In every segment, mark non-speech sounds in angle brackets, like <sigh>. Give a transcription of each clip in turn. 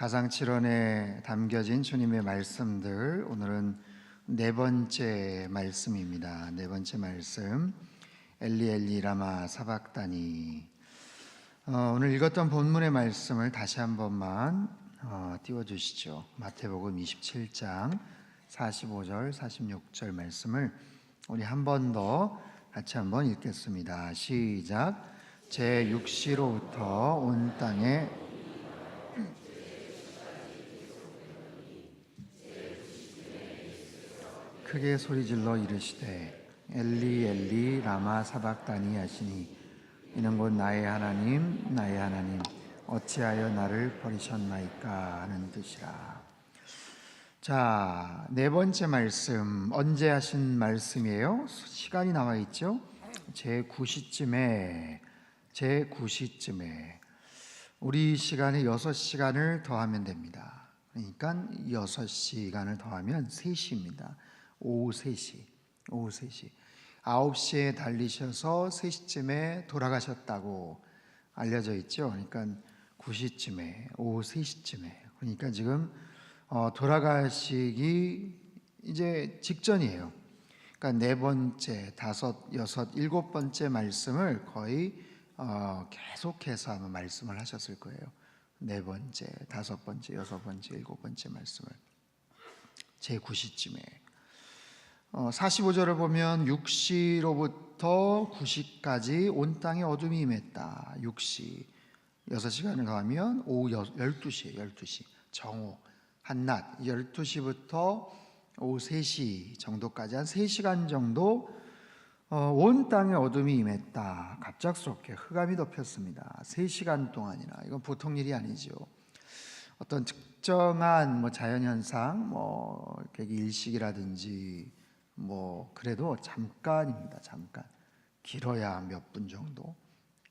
가상칠언에 담겨진 주님의 말씀들 오늘은 네 번째 말씀입니다. 네 번째 말씀 엘리 엘리 라마 사박다니 어, 오늘 읽었던 본문의 말씀을 다시 한 번만 어, 띄워주시죠. 마태복음 27장 45절 46절 말씀을 우리 한 번 더 같이 한번 읽겠습니다. 시작. 제 육시로부터 온 땅에 크게 소리질러 이르시되 엘리 엘리 라마 사박다니 하시니 이는 곧 나의 하나님 나의 하나님 어찌하여 나를 버리셨나이까 하는 뜻이라. 자, 네 번째 말씀 언제 하신 말씀이에요? 시간이 나와 있죠? 제 9시쯤에 제 9시쯤에 우리 시간에 6시간을 더하면 됩니다. 그러니까 6시간을 더하면 3시입니다. 오후 3시. 오후 3시. 9시에 달리셔서 3시쯤에 돌아가셨다고 알려져 있죠. 그러니까 9시쯤에 오후 3시쯤에. 그러니까 지금 어, 돌아가시기 이제 직전이에요. 그러니까 네 번째, 다섯, 여섯, 일곱 번째 말씀을 거의 어, 계속해서 아마 말씀을 하셨을 거예요. 네 번째, 다섯 번째, 여섯 번째, 일곱 번째 말씀을 제 9시쯤에 어, 45절을 보면 6시로부터 9시까지 온 땅에 어둠이 임했다. 6시 6시간을 더하면 오후 12시, 12시 정오 한낮 12시부터 오후 3시 정도까지 한 3시간 정도 어, 온 땅에 어둠이 임했다. 갑작스럽게 흑암이 덮였습니다. 3시간 동안이나 이건 보통 일이 아니죠. 어떤 특정한 뭐 자연현상, 뭐 일식이라든지 뭐 그래도 잠깐입니다. 잠깐 길어야 몇 분 정도.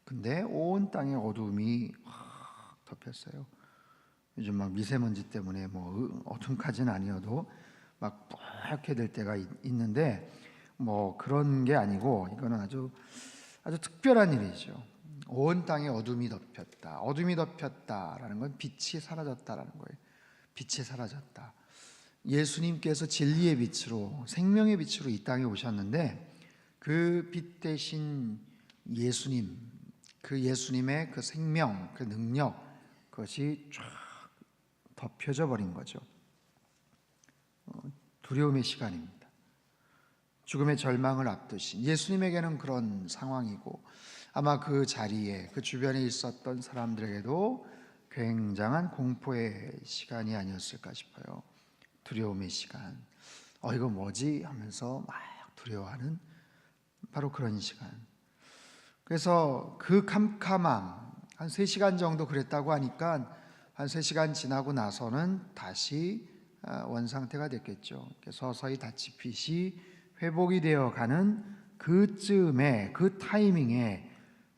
근데 온 땅에 어둠이 확 덮였어요. 요즘 막 미세먼지 때문에 뭐 어둠까지는 아니어도 막 뿌옇게 될 때가 있, 있는데 뭐 그런 게 아니고 이거는 아주 아주 특별한 일이죠. 온 땅에 어둠이 덮였다. 어둠이 덮였다라는 건 빛이 사라졌다라는 거예요. 빛이 사라졌다. 예수님께서 진리의 빛으로 생명의 빛으로 이 땅에 오셨는데 그 빛 대신 예수님 그 예수님의 그 생명 그 능력 그것이 쫙 덮여져 버린 거죠. 어, 두려움의 시간입니다. 죽음의 절망을 앞두신 예수님에게는 그런 상황이고 아마 그 자리에 그 주변에 있었던 사람들에게도 굉장한 공포의 시간이 아니었을까 싶어요. 두려움의 시간. 어 이거 뭐지 하면서 막 두려워하는 바로 그런 시간. 그래서 그 캄캄함 한 3시간 정도 그랬다고 하니까 한 3시간 지나고 나서는 다시 원 상태가 됐겠죠. 서서히 다치 빛이 회복이 되어 가는 그쯤에 그 타이밍에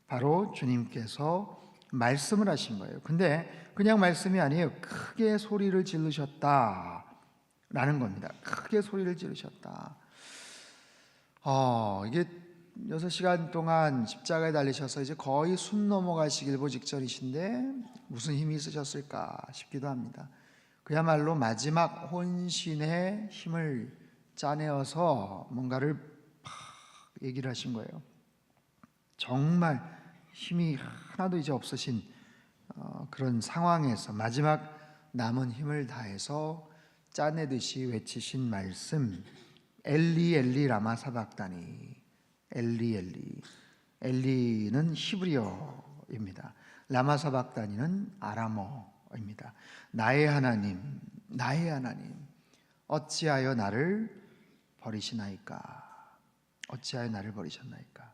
바로 주님께서 말씀을 하신 거예요. 근데 그냥 말씀이 아니에요. 크게 소리를 지르셨다. 라는 겁니다. 크게 소리를 지르셨다. 어, 이게 6시간 동안 십자가에 달리셔서 이제 거의 숨 넘어가시길 보 직전이신데 무슨 힘이 있으셨을까 싶기도 합니다. 그야말로 마지막 혼신의 힘을 짜내어서 뭔가를 팍 얘기를 하신 거예요. 정말 힘이 하나도 이제 없으신 어, 그런 상황에서 마지막 남은 힘을 다해서 짜내듯이 외치신 말씀 엘리 엘리 라마 사박다니 엘리 엘리 엘리는 히브리어입니다. 라마 사박다니는 아람어입니다. 나의 하나님 나의 하나님 어찌하여 나를 버리시나이까 어찌하여 나를 버리셨나이까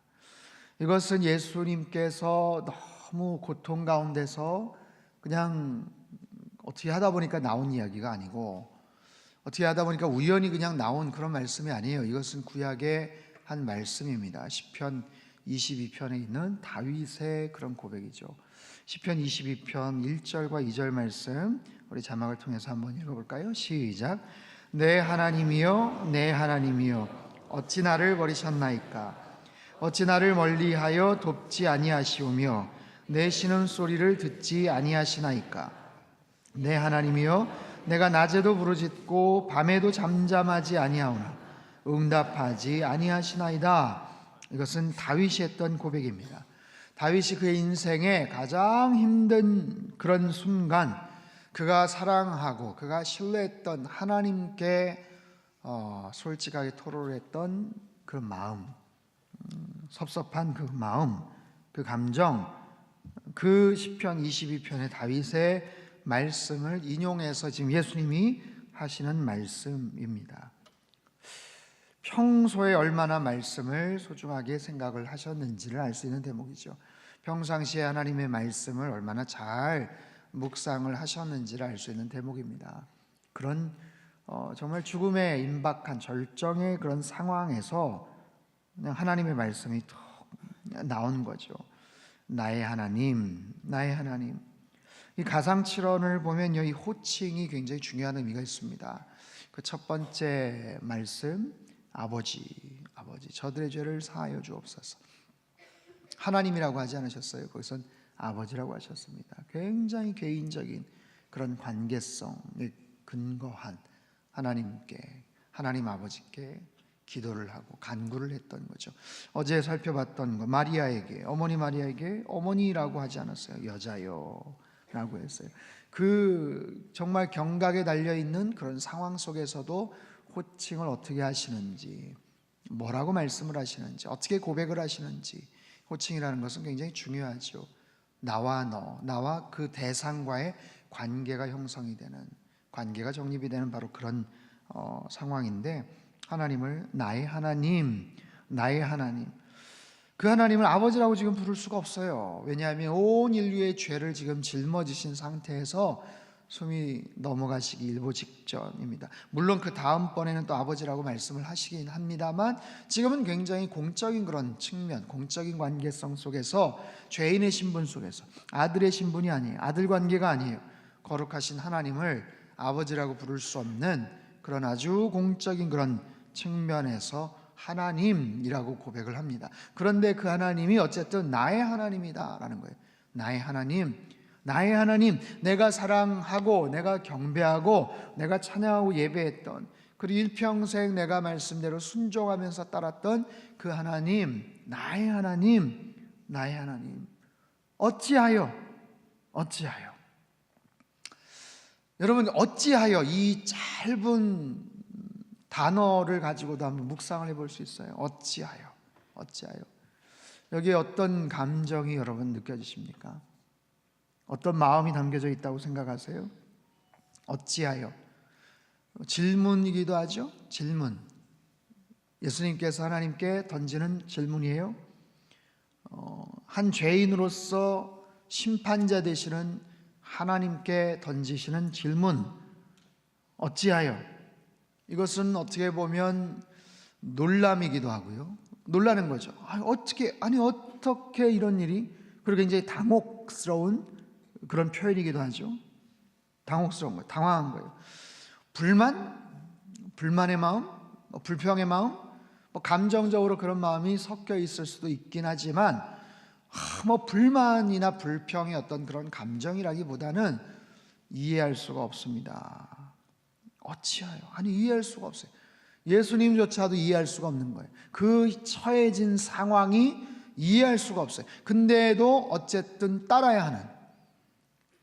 이것은 예수님께서 너무 고통 가운데서 그냥 어떻게 하다 보니까 나온 이야기가 아니고 어떻게 하다 보니까 우연히 그냥 나온 그런 말씀이 아니에요. 이것은 구약의 한 말씀입니다. 시편 22편에 있는 다윗의 그런 고백이죠. 시편 22편 1절과 2절 말씀 우리 자막을 통해서 한번 읽어볼까요? 시작. 내 하나님이여, 내 하나님이여, 어찌 나를 버리셨나이까? 어찌 나를 멀리하여 돕지 아니하시오며 내 신음 소리를 듣지 아니하시나이까? 내 하나님이여 내가 낮에도 부르짖고 밤에도 잠잠하지 아니하오나 응답하지 아니하시나이다. 이것은 다윗이 했던 고백입니다. 다윗이 그의 인생에 가장 힘든 그런 순간 그가 사랑하고 그가 신뢰했던 하나님께 어, 솔직하게 토로했던 그 마음, 음, 섭섭한 그 마음, 그 감정, 그 시편 22편의 다윗의 말씀을 인용해서 지금 예수님이 하시는 말씀입니다. 평소에 얼마나 말씀을 소중하게 생각을 하셨는지를 알 수 있는 대목이죠. 평상시에 하나님의 말씀을 얼마나 잘 묵상을 하셨는지를 알 수 있는 대목입니다. 그런 어, 정말 죽음에 임박한 절정의 그런 상황에서 하나님의 말씀이 툭 나온 거죠. 나의 하나님, 나의 하나님. 이 가상칠언을 보면요, 이 호칭이 굉장히 중요한 의미가 있습니다. 그 첫 번째 말씀, 아버지, 아버지, 저들의 죄를 사하여 주옵소서. 하나님이라고 하지 않으셨어요. 거기선 아버지라고 하셨습니다. 굉장히 개인적인 그런 관계성에 근거한 하나님께, 하나님 아버지께 기도를 하고 간구를 했던 거죠. 어제 살펴봤던 거 마리아에게 어머니 마리아에게 어머니라고 하지 않았어요. 여자요 라고 했어요. 그 정말 경각에 달려 있는 그런 상황 속에서도 호칭을 어떻게 하시는지 뭐라고 말씀을 하시는지 어떻게 고백을 하시는지 호칭이라는 것은 굉장히 중요하죠. 나와 너, 나와 그 대상과의 관계가 형성이 되는 관계가 정립이 되는 바로 그런 어, 상황인데 하나님을 나의 하나님, 나의 하나님. 그 하나님을 아버지라고 지금 부를 수가 없어요. 왜냐하면 온 인류의 죄를 지금 짊어지신 상태에서 숨이 넘어가시기 일보 직전입니다. 물론 그 다음번에는 또 아버지라고 말씀을 하시긴 합니다만 지금은 굉장히 공적인 그런 측면, 공적인 관계성 속에서 죄인의 신분 속에서 아들의 신분이 아니에요. 아들 관계가 아니에요. 거룩하신 하나님을 아버지라고 부를 수 없는 그런 아주 공적인 그런 측면에서 하나님이라고 고백을 합니다. 그런데 그 하나님이 어쨌든 나의 하나님이다라는 거예요. 나의 하나님, 나의 하나님, 내가 사랑하고 내가 경배하고 내가 찬양하고 예배했던 그리고 일평생 내가 말씀대로 순종하면서 따랐던 그 하나님, 나의 하나님, 나의 하나님. 어찌하여 어찌하여 여러분 어찌하여 이 짧은 단어를 가지고도 한번 묵상을 해볼 수 있어요. 어찌하여, 어찌하여. 여기에 어떤 감정이 여러분 느껴지십니까? 어떤 마음이 담겨져 있다고 생각하세요? 어찌하여? 질문이기도 하죠. 질문. 예수님께서 하나님께 던지는 질문이에요. 어, 한 죄인으로서 심판자 되시는 하나님께 던지시는 질문. 어찌하여? 이것은 어떻게 보면 놀람이기도 하고요. 놀라는 거죠. 아니, 어떻게 아니 어떻게 이런 일이 그리고 굉장히 당혹스러운 그런 표현이기도 하죠. 당혹스러운 거예요. 당황한 거예요. 불만, 불만의 마음, 뭐 불평의 마음, 뭐 감정적으로 그런 마음이 섞여 있을 수도 있긴 하지만 아, 뭐 불만이나 불평의 어떤 그런 감정이라기보다는 이해할 수가 없습니다. 어찌하여? 아니 이해할 수가 없어요. 예수님조차도 이해할 수가 없는 거예요. 그 처해진 상황이 이해할 수가 없어요. 근데도 어쨌든 따라야 하는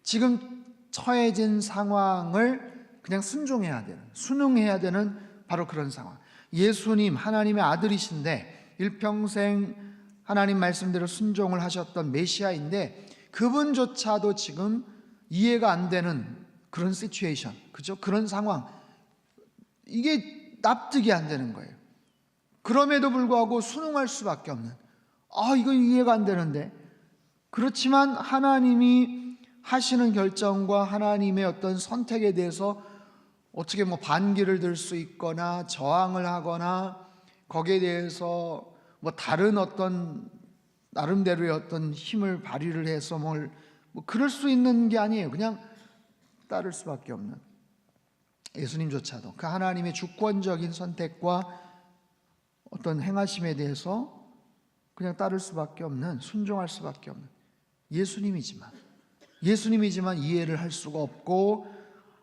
지금 처해진 상황을 그냥 순종해야 되는 순응해야 되는 바로 그런 상황. 예수님 하나님의 아들이신데 일평생 하나님 말씀대로 순종을 하셨던 메시아인데 그분조차도 지금 이해가 안 되는 그런 시츄에이션, 그죠? 그런 상황. 이게 납득이 안 되는 거예요. 그럼에도 불구하고 순응할 수밖에 없는. 아, 이거 이해가 안 되는데. 그렇지만 하나님이 하시는 결정과 하나님의 어떤 선택에 대해서 어떻게 뭐 반기를 들 수 있거나 저항을 하거나 거기에 대해서 뭐 다른 어떤 나름대로의 어떤 힘을 발휘를 해서 뭘 뭐 그럴 수 있는 게 아니에요. 그냥 따를 수밖에 없는 예수님조차도 그 하나님의 주권적인 선택과 어떤 행하심에 대해서 그냥 따를 수밖에 없는 순종할 수밖에 없는 예수님이지만 예수님이지만 이해를 할 수가 없고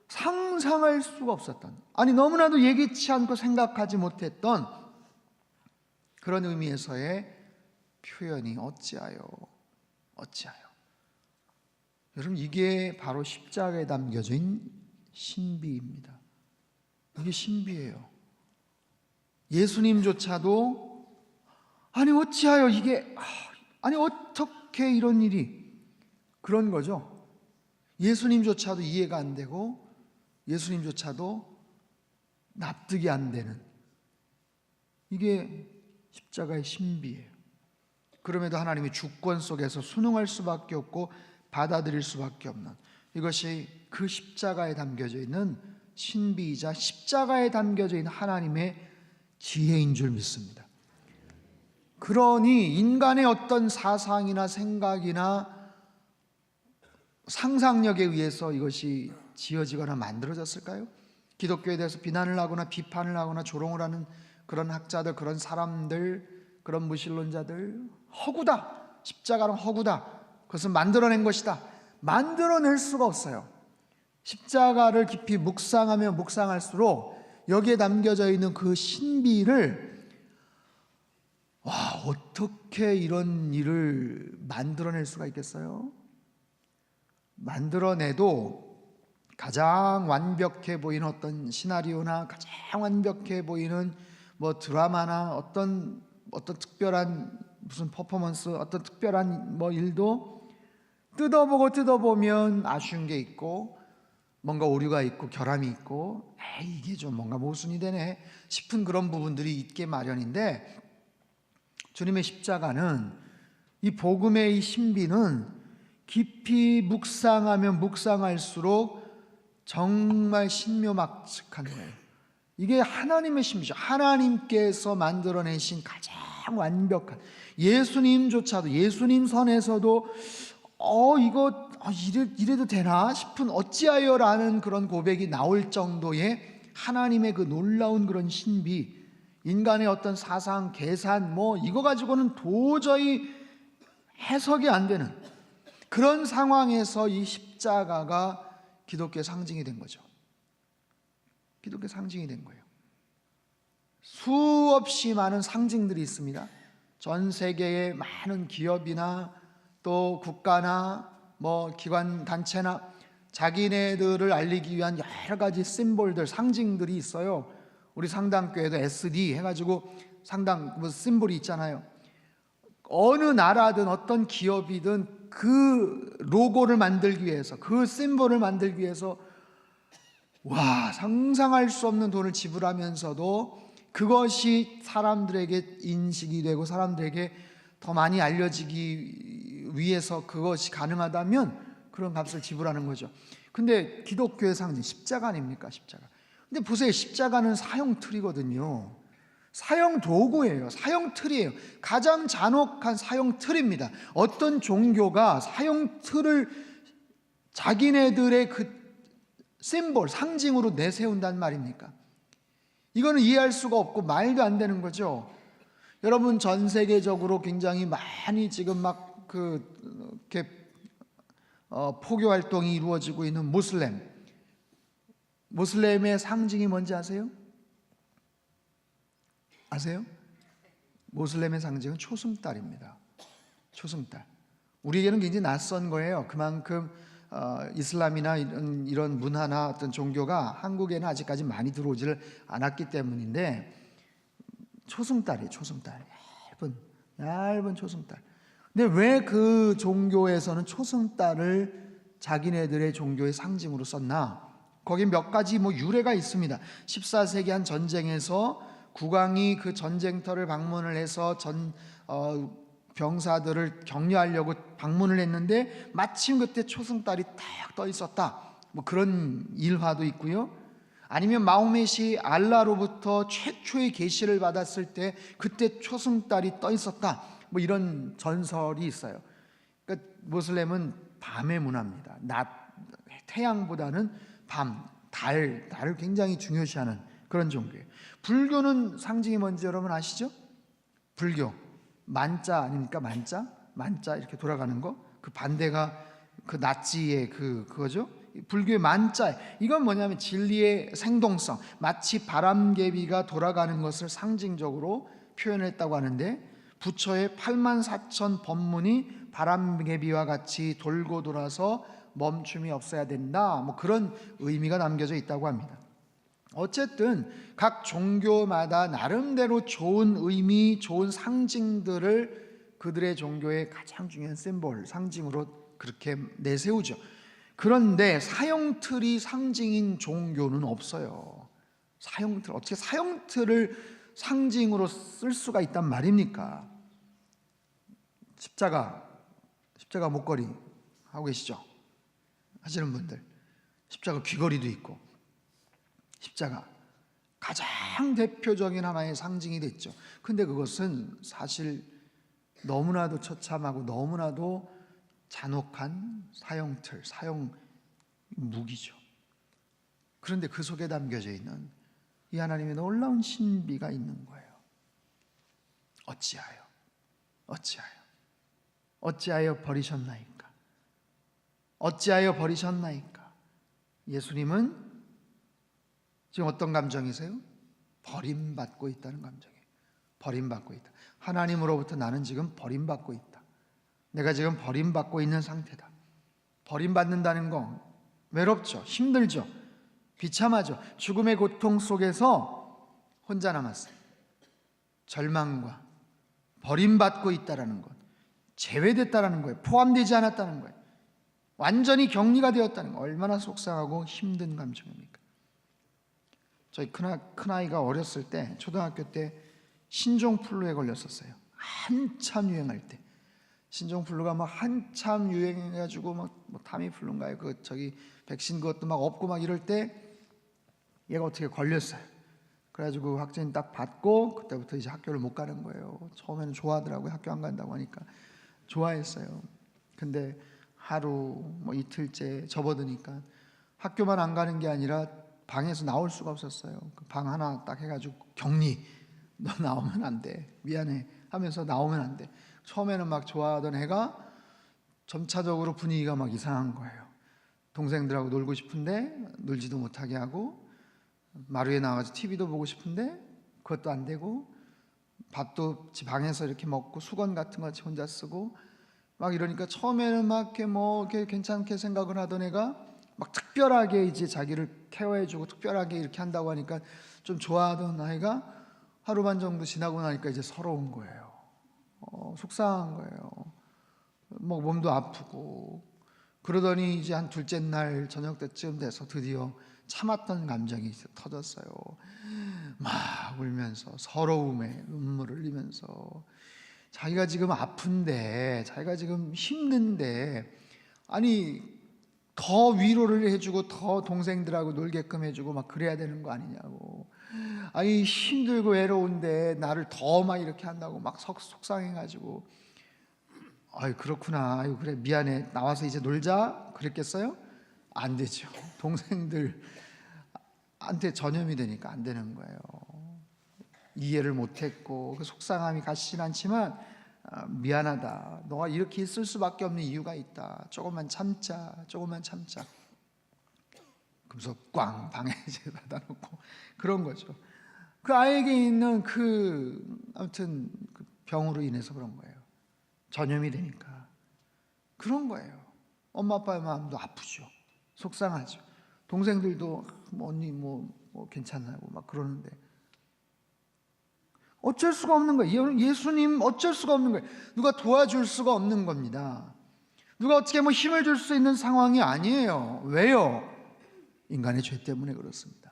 상상할 수가 없었던 아니 너무나도 예기치 않고 생각하지 못했던 그런 의미에서의 표현이 어찌하여 어찌하여 여러분 이게 바로 십자가에 담겨진 신비입니다. 이게 신비예요. 예수님조차도 아니 어찌하여 이게 아, 아니 어떻게 이런 일이 그런 거죠. 예수님조차도 이해가 안 되고 예수님조차도 납득이 안 되는 이게 십자가의 신비예요. 그럼에도 하나님이 주권 속에서 순응할 수밖에 없고 받아들일 수밖에 없는 이것이 그 십자가에 담겨져 있는 신비이자 십자가에 담겨져 있는 하나님의 지혜인 줄 믿습니다. 그러니 인간의 어떤 사상이나 생각이나 상상력에 의해서 이것이 지어지거나 만들어졌을까요? 기독교에 대해서 비난을 하거나 비판을 하거나 조롱을 하는 그런 학자들, 그런 사람들, 그런 무신론자들 허구다. 십자가는 허구다. 그것은 만들어낸 것이다. 만들어낼 수가 없어요. 십자가를 깊이 묵상하며 묵상할수록 여기에 담겨져 있는 그 신비를 와 어떻게 이런 일을 만들어낼 수가 있겠어요? 만들어내도 가장 완벽해 보이는 어떤 시나리오나 가장 완벽해 보이는 뭐 드라마나 어떤 어떤 특별한 무슨 퍼포먼스 어떤 특별한 뭐 일도 뜯어보고 뜯어보면 아쉬운 게 있고 뭔가 오류가 있고 결함이 있고 에이, 이게 좀 뭔가 모순이 되네 싶은 그런 부분들이 있게 마련인데 주님의 십자가는 이 복음의 이 신비는 깊이 묵상하면 묵상할수록 정말 신묘막측한 거예요. 이게 하나님의 신비죠. 하나님께서 만들어내신 가장 완벽한 예수님조차도 예수님 선에서도 어 이거 아, 이래, 이래도 되나 싶은 어찌하여라는 그런 고백이 나올 정도의 하나님의 그 놀라운 그런 신비 인간의 어떤 사상 계산 뭐 이거 가지고는 도저히 해석이 안 되는 그런 상황에서 이 십자가가 기독교의 상징이 된 거죠. 기독교 상징이 된 거예요. 수없이 많은 상징들이 있습니다. 전 세계의 많은 기업이나 또 국가나 뭐 기관 단체나 자기네들을 알리기 위한 여러 가지 심볼들 상징들이 있어요. 우리 상당교회도 SD 해가지고 상당 뭐 심볼이 있잖아요. 어느 나라든 어떤 기업이든 그 로고를 만들기 위해서 그 심볼을 만들기 위해서 와 상상할 수 없는 돈을 지불하면서도 그것이 사람들에게 인식이 되고 사람들에게 더 많이 알려지기 위해서 그것이 가능하다면 그런 값을 지불하는 거죠. 근데 기독교의 상징 십자가 아닙니까? 십자가. 근데 보세요. 십자가는 사형 틀이거든요. 사형 도구예요. 사형 틀이에요. 가장 잔혹한 사형 틀입니다. 어떤 종교가 사형 틀을 자기네들의 그 심볼, 상징으로 내세운단 말입니까? 이거는 이해할 수가 없고 말도 안 되는 거죠. 여러분 전 세계적으로 굉장히 많이 지금 막 그 이렇게 어, 포교 활동이 이루어지고 있는 무슬렘. 무슬렘의 상징이 뭔지 아세요? 아세요? 모슬렘의 상징은 초승달입니다. 초승달. 우리에게는 굉장히 낯선 거예요. 그만큼 어, 이슬람이나 이런, 이런 문화나 어떤 종교가 한국에는 아직까지 많이 들어오지를 않았기 때문인데 초승달이에요. 초승달. 얇은 얇은 초승달. 근데 왜 그 종교에서는 초승달을 자기네들의 종교의 상징으로 썼나? 거기 몇 가지 뭐 유래가 있습니다. 14세기 한 전쟁에서 국왕이 그 전쟁터를 방문을 해서 전 어, 병사들을 격려하려고 방문을 했는데 마침 그때 초승달이 딱 떠 있었다. 뭐 그런 일화도 있고요. 아니면 마호멧이 알라로부터 최초의 계시를 받았을 때 그때 초승달이 떠 있었다. 뭐 이런 전설이 있어요. 그러니까 모슬렘은 밤의 문화입니다. 낮 태양보다는 밤, 달, 달을 굉장히 중요시하는 그런 종교예요. 불교는 상징이 뭔지 여러분 아시죠? 불교 만자 아닙니까? 만자, 만자 이렇게 돌아가는 거. 그 반대가 그 나치의 그 그거죠. 불교의 만자 이건 뭐냐면 진리의 생동성 마치 바람개비가 돌아가는 것을 상징적으로 표현했다고 하는데 부처의 8만 4천 법문이 바람개비와 같이 돌고 돌아서 멈춤이 없어야 된다 뭐 그런 의미가 남겨져 있다고 합니다. 어쨌든 각 종교마다 나름대로 좋은 의미, 좋은 상징들을 그들의 종교의 가장 중요한 심볼, 상징으로 그렇게 내세우죠. 그런데 사형틀이 상징인 종교는 없어요. 사형틀 어떻게 사형틀을 상징으로 쓸 수가 있단 말입니까? 십자가 십자가 목걸이 하고 계시죠? 하시는 분들 십자가 귀걸이도 있고 십자가 가장 대표적인 하나의 상징이 됐죠. 근데 그것은 사실 너무나도 처참하고 너무나도 잔혹한 사형틀, 사형 무기죠. 그런데 그 속에 담겨져 있는 이 하나님의 놀라운 신비가 있는 거예요. 어찌하여, 어찌하여, 어찌하여 버리셨나이까? 어찌하여 버리셨나이까? 예수님은 지금 어떤 감정이세요? 버림받고 있다는 감정이에요. 버림받고 있다. 하나님으로부터 나는 지금 버림받고 있다. 내가 지금 버림받고 있는 상태다. 버림받는다는 건 외롭죠. 힘들죠. 비참하죠. 죽음의 고통 속에서 혼자 남았어요. 절망과 버림받고 있다라는 것, 제외됐다라는 거예요. 포함되지 않았다는 거예요. 완전히 격리가 되었다는 거 얼마나 속상하고 힘든 감정입니까? 저희 큰아, 큰아이가 어렸을 때 초등학교 때 신종플루에 걸렸었어요. 한참 유행할 때. 신종플루가 막 한참 유행해가지고 막 뭐 타미플루인가요? 그 저기 백신 그것도 막 없고 막 이럴 때 얘가 어떻게 걸렸어요. 그래가지고 확진 딱 받고 그때부터 이제 학교를 못 가는 거예요. 처음에는 좋아하더라고요. 학교 안 간다고 하니까 좋아했어요. 근데 하루 뭐 이틀째 접어드니까 학교만 안 가는 게 아니라 방에서 나올 수가 없었어요. 그 방 하나 딱 해가지고 격리. <laughs> 너 나오면 안 돼. 미안해. 하면서 나오면 안 돼. 처음에는 막 좋아하던 애가 점차적으로 분위기가 막 이상한 거예요. 동생들하고 놀고 싶은데 놀지도 못하게 하고 마루에 나가서 TV도 보고 싶은데 그것도 안 되고 밥도 집 방에서 이렇게 먹고 수건 같은 거 혼자 쓰고 막 이러니까 처음에는 막 이렇게 뭐 이렇게 괜찮게 생각을 하던 애가 막 특별하게 이제 자기를 케어해주고 특별하게 이렇게 한다고 하니까 좀 좋아하던 아이가 하루 반 정도 지나고 나니까 이제 서러운 거예요. 어, 속상한 거예요. 뭐 몸도 아프고 그러더니 이제 한 둘째 날 저녁 때쯤 돼서 드디어 참았던 감정이 터졌어요. 막 울면서 서러움에 눈물을 흘리면서 자기가 지금 아픈데 자기가 지금 힘든데 아니 더 위로를 해주고 더 동생들하고 놀게끔 해주고 막 그래야 되는 거 아니냐고. 아니 힘들고 외로운데 나를 더 막 이렇게 한다고 막 속, 속상해가지고. 아유 그렇구나. 아유 그래 미안해. 나와서 이제 놀자. 그랬겠어요? 안 되죠. 동생들한테 전염이 되니까 안 되는 거예요. 이해를 못했고 그 속상함이 가시진 않지만 아, 미안하다. 너가 이렇게 있을 수밖에 없는 이유가 있다. 조금만 참자. 조금만 참자. 그래서 꽝 방에 <laughs> 이제 닫아놓고 그런 거죠. 그 아이에게 있는 그 아무튼 그 병으로 인해서 그런 거예요. 전염이 되니까 그런 거예요. 엄마 아빠의 마음도 아프죠. 속상하죠. 동생들도 뭐 언니 뭐, 뭐 괜찮냐고 막 그러는데 어쩔 수가 없는 거예요. 예수님 어쩔 수가 없는 거예요. 누가 도와줄 수가 없는 겁니다. 누가 어떻게 뭐 힘을 줄 수 있는 상황이 아니에요. 왜요? 인간의 죄 때문에 그렇습니다.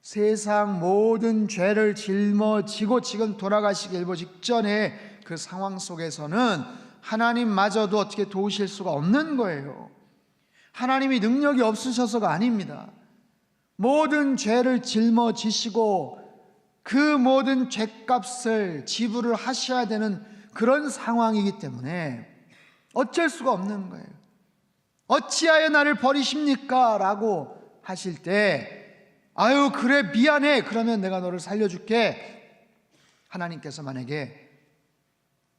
세상 모든 죄를 짊어지고 지금 돌아가시기 일보 직전에 그 상황 속에서는 하나님마저도 어떻게 도우실 수가 없는 거예요. 하나님이 능력이 없으셔서가 아닙니다. 모든 죄를 짊어지시고 그 모든 죄값을 지불을 하셔야 되는 그런 상황이기 때문에 어쩔 수가 없는 거예요. 어찌하여 나를 버리십니까? 라고 하실 때, 아유, 그래, 미안해. 그러면 내가 너를 살려줄게. 하나님께서 만약에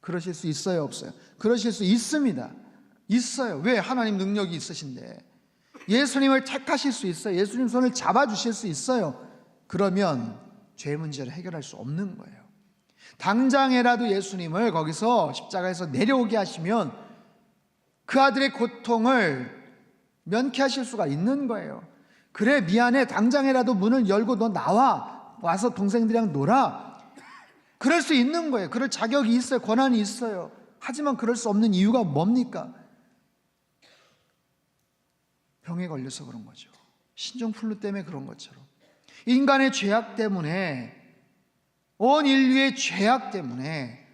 그러실 수 있어요? 없어요? 그러실 수 있습니다. 있어요. 왜? 하나님 능력이 있으신데. 예수님을 택하실 수 있어요. 예수님 손을 잡아주실 수 있어요. 그러면 죄 문제를 해결할 수 없는 거예요. 당장에라도 예수님을 거기서 십자가에서 내려오게 하시면 그 아들의 고통을 면케하실 수가 있는 거예요. 그래, 미안해. 당장에라도 문을 열고 너 나와. 와서 동생들이랑 놀아. 그럴 수 있는 거예요. 그럴 자격이 있어요. 권한이 있어요. 하지만 그럴 수 없는 이유가 뭡니까? 병에 걸려서 그런 거죠. 신종플루 때문에 그런 것처럼. 인간의 죄악 때문에, 온 인류의 죄악 때문에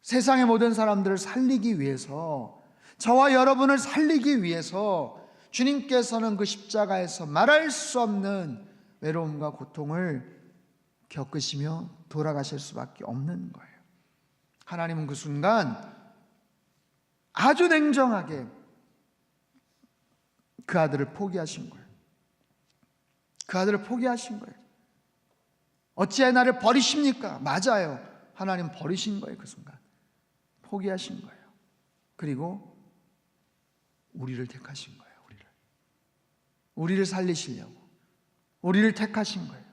세상의 모든 사람들을 살리기 위해서, 저와 여러분을 살리기 위해서 주님께서는 그 십자가에서 말할 수 없는 외로움과 고통을 겪으시며 돌아가실 수밖에 없는 거예요. 하나님은 그 순간 아주 냉정하게 그 아들을 포기하신 거예요. 그 아들을 포기하신 거예요. 어찌해 나를 버리십니까? 맞아요. 하나님 버리신 거예요, 그 순간. 포기하신 거예요. 그리고 우리를 택하신 거예요, 우리를. 우리를 살리시려고. 우리를 택하신 거예요.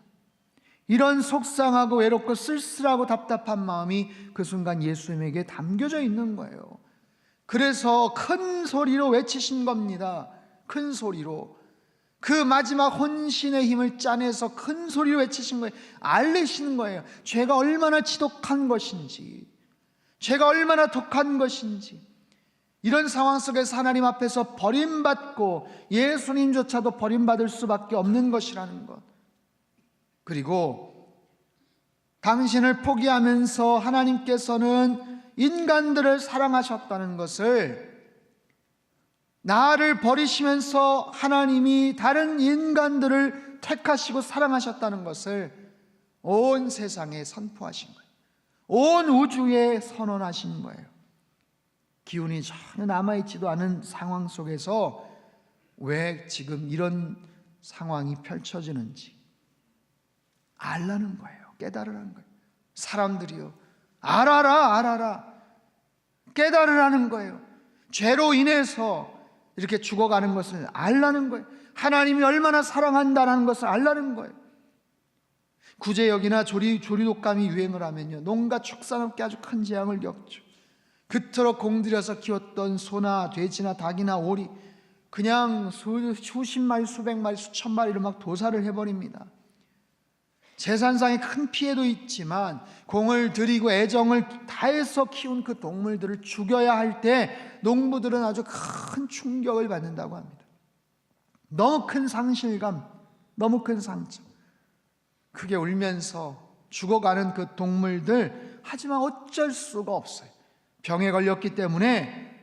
이런 속상하고 외롭고 쓸쓸하고 답답한 마음이 그 순간 예수님에게 담겨져 있는 거예요. 그래서 큰 소리로 외치신 겁니다. 큰 소리로. 그 마지막 혼신의 힘을 짜내서 큰 소리로 외치신 거예요. 알리시는 거예요. 죄가 얼마나 지독한 것인지, 죄가 얼마나 독한 것인지. 이런 상황 속에서 하나님 앞에서 버림받고 예수님조차도 버림받을 수밖에 없는 것이라는 것. 그리고 당신을 포기하면서 하나님께서는 인간들을 사랑하셨다는 것을 나를 버리시면서 하나님이 다른 인간들을 택하시고 사랑하셨다는 것을 온 세상에 선포하신 거예요. 온 우주에 선언하신 거예요. 기운이 전혀 남아있지도 않은 상황 속에서 왜 지금 이런 상황이 펼쳐지는지 알라는 거예요. 깨달으라는 거예요. 사람들이요. 알아라, 알아라. 깨달으라는 거예요. 죄로 인해서 이렇게 죽어가는 것을 알라는 거예요. 하나님이 얼마나 사랑한다는 것을 알라는 거예요. 구제역이나 조리, 조리독감이 유행을 하면요. 농가 축산업계 아주 큰 재앙을 겪죠. 그토록 공들여서 키웠던 소나 돼지나 닭이나 오리 그냥 수, 수십 마리, 수백 마리, 수천 마리를 막 도살을 해버립니다. 재산상의 큰 피해도 있지만 공을 들이고 애정을 다해서 키운 그 동물들을 죽여야 할 때 농부들은 아주 큰 충격을 받는다고 합니다. 너무 큰 상실감, 너무 큰 상처. 크게 울면서 죽어가는 그 동물들 하지만 어쩔 수가 없어요. 병에 걸렸기 때문에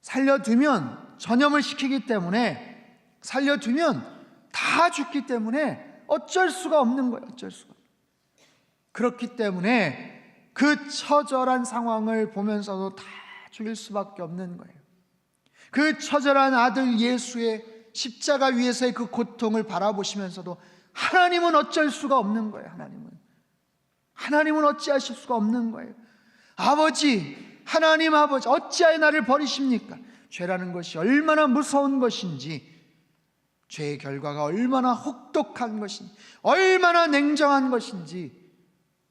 살려두면 전염을 시키기 때문에 살려두면 다 죽기 때문에 어쩔 수가 없는 거예요. 어쩔 수가. 그렇기 때문에 그 처절한 상황을 보면서도 다 죽일 수밖에 없는 거예요. 그 처절한 아들 예수의 십자가 위에서의 그 고통을 바라보시면서도 하나님은 어쩔 수가 없는 거예요. 하나님은. 하나님은 어찌하실 수가 없는 거예요. 아버지, 하나님 아버지, 어찌하여 나를 버리십니까? 죄라는 것이 얼마나 무서운 것인지, 죄의 결과가 얼마나 혹독한 것인지, 얼마나 냉정한 것인지,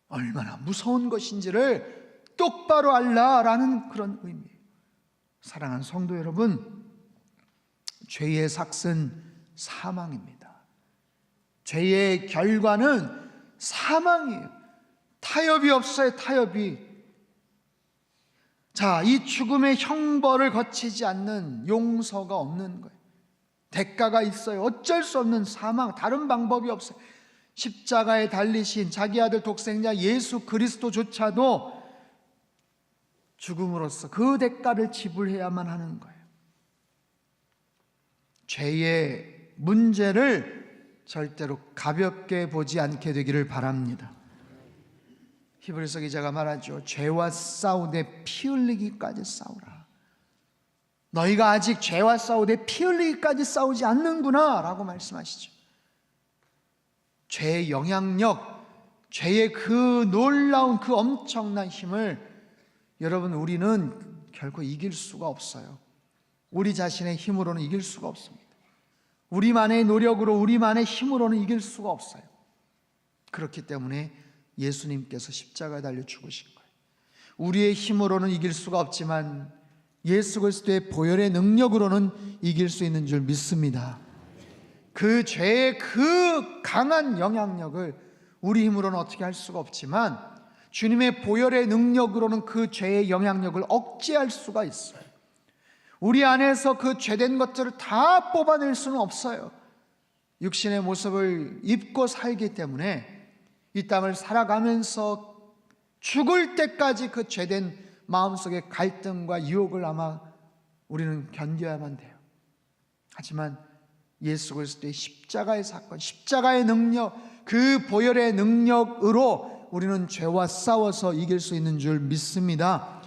얼마나 무서운 것인지를 똑바로 알라라는 그런 의미예요. 사랑하는 성도 여러분, 죄의 삭은 사망입니다. 죄의 결과는 사망이에요. 타협이 없어요, 타협이. 자, 이 죽음의 형벌을 거치지 않는 용서가 없는 거예요. 대가가 있어요. 어쩔 수 없는 사망, 다른 방법이 없어요. 십자가에 달리신 자기 아들 독생자 예수 그리스도조차도 죽음으로써 그 대가를 지불해야만 하는 거예요. 죄의 문제를 절대로 가볍게 보지 않게 되기를 바랍니다. 히브리서 기자가 말하죠. 죄와 싸우되 피 흘리기까지 싸우라. 너희가 아직 죄와 싸우되 피 흘리기까지 싸우지 않는구나 라고 말씀하시죠. 죄의 영향력, 죄의 그 놀라운 그 엄청난 힘을 여러분 우리는 결코 이길 수가 없어요. 우리 자신의 힘으로는 이길 수가 없습니다. 우리만의 노력으로 우리만의 힘으로는 이길 수가 없어요. 그렇기 때문에 예수님께서 십자가에 달려 죽으신 거예요. 우리의 힘으로는 이길 수가 없지만 예수 그리스도의 보혈의 능력으로는 이길 수 있는 줄 믿습니다. 그 죄의 그 강한 영향력을 우리 힘으로는 어떻게 할 수가 없지만 주님의 보혈의 능력으로는 그 죄의 영향력을 억제할 수가 있어요. 우리 안에서 그 죄된 것들을 다 뽑아낼 수는 없어요. 육신의 모습을 입고 살기 때문에 이 땅을 살아가면서 죽을 때까지 그 죄된 마음속의 갈등과 유혹을 아마 우리는 견뎌야만 돼요. 하지만 예수 그리스도의 십자가의 사건, 십자가의 능력, 그 보혈의 능력으로 우리는 죄와 싸워서 이길 수 있는 줄 믿습니다.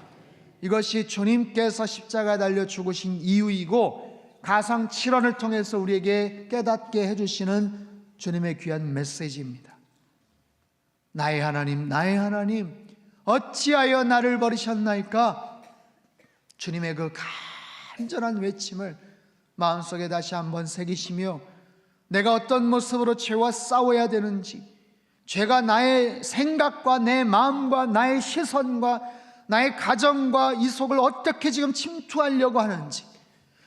이것이 주님께서 십자가 달려 죽으신 이유이고 가상 7원을 통해서 우리에게 깨닫게 해주시는 주님의 귀한 메시지입니다. 나의 하나님, 나의 하나님, 어찌하여 나를 버리셨나이까? 주님의 그 간절한 외침을 마음속에 다시 한번 새기시며 내가 어떤 모습으로 죄와 싸워야 되는지, 죄가 나의 생각과 내 마음과 나의 시선과 나의 가정과 이 속을 어떻게 지금 침투하려고 하는지,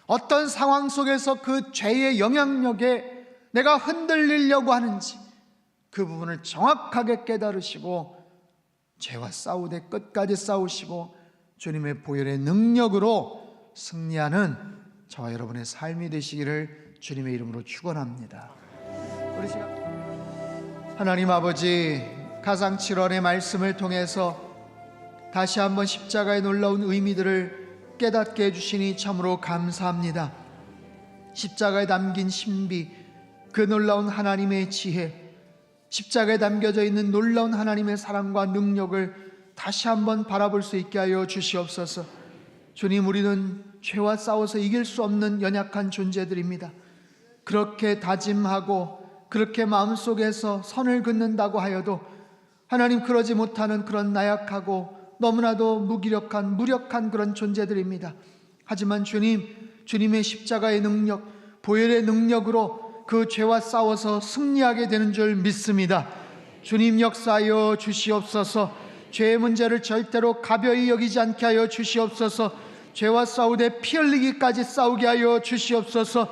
어떤 상황 속에서 그 죄의 영향력에 내가 흔들리려고 하는지, 그 부분을 정확하게 깨달으시고, 죄와 싸우되 끝까지 싸우시고, 주님의 보혈의 능력으로 승리하는 저와 여러분의 삶이 되시기를 주님의 이름으로 축원합니다. 하나님 아버지 가상 7월의 말씀을 통해서 다시 한번 십자가의 놀라운 의미들을 깨닫게 해주시니 참으로 감사합니다. 십자가에 담긴 신비, 그 놀라운 하나님의 지혜, 십자가에 담겨져 있는 놀라운 하나님의 사랑과 능력을 다시 한번 바라볼 수 있게 하여 주시옵소서. 주님, 우리는 죄와 싸워서 이길 수 없는 연약한 존재들입니다. 그렇게 다짐하고 그렇게 마음속에서 선을 긋는다고 하여도 하나님 그러지 못하는 그런 나약하고 너무나도 무기력한 무력한 그런 존재들입니다. 하지만 주님, 주님의 십자가의 능력, 보혈의 능력으로 그 죄와 싸워서 승리하게 되는 줄 믿습니다. 주님 역사하여 주시옵소서. 죄의 문제를 절대로 가벼이 여기지 않게 하여 주시옵소서. 죄와 싸우되 피 흘리기까지 싸우게 하여 주시옵소서.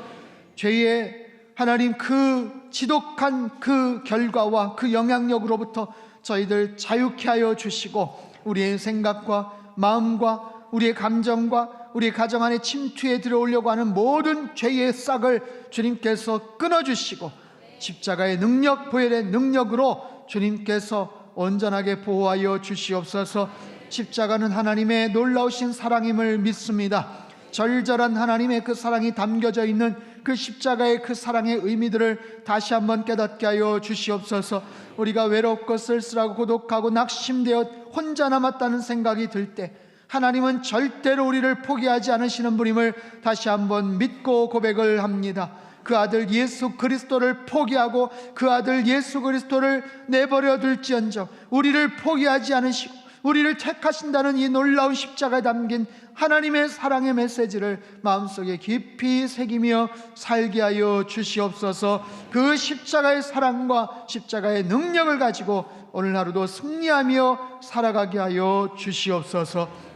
죄의 하나님 그 지독한 그 결과와 그 영향력으로부터 저희들 자유케 하여 주시고 우리의 생각과 마음과 우리의 감정과 우리 가정 안에 침투해 들어오려고 하는 모든 죄의 싹을 주님께서 끊어주시고 십자가의 능력, 보혈의 능력으로 주님께서 온전하게 보호하여 주시옵소서 십자가는 하나님의 놀라우신 사랑임을 믿습니다. 절절한 하나님의 그 사랑이 담겨져 있는 그 십자가의 그 사랑의 의미들을 다시 한번 깨닫게 하여 주시옵소서. 우리가 외롭고 쓸쓸하고 고독하고 낙심되어 혼자 남았다는 생각이 들 때 하나님은 절대로 우리를 포기하지 않으시는 분임을 다시 한번 믿고 고백을 합니다. 그 아들 예수 그리스도를 포기하고 그 아들 예수 그리스도를 내버려 둘지언정 우리를 포기하지 않으시고 우리를 택하신다는 이 놀라운 십자가에 담긴 하나님의 사랑의 메시지를 마음속에 깊이 새기며 살게 하여 주시옵소서 그 십자가의 사랑과 십자가의 능력을 가지고 오늘 하루도 승리하며 살아가게 하여 주시옵소서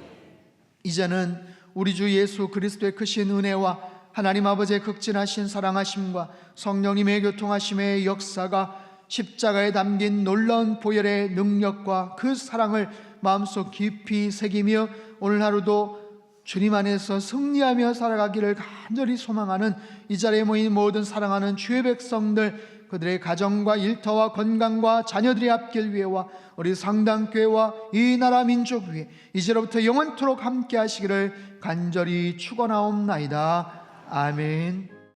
이제는 우리 주 예수 그리스도의 크신 은혜와 하나님 아버지의 극진하신 사랑하심과 성령님의 교통하심의 역사가 십자가에 담긴 놀라운 보혈의 능력과 그 사랑을 마음속 깊이 새기며 오늘 하루도 주님 안에서 승리하며 살아가기를 간절히 소망하는 이 자리에 모인 모든 사랑하는 주의 백성들 그들의 가정과 일터와 건강과 자녀들의 앞길 위에와 우리 상당교회와 이 나라 민족 위에 이제로부터 영원토록 함께 하시기를 간절히 축원하옵나이다. 아멘.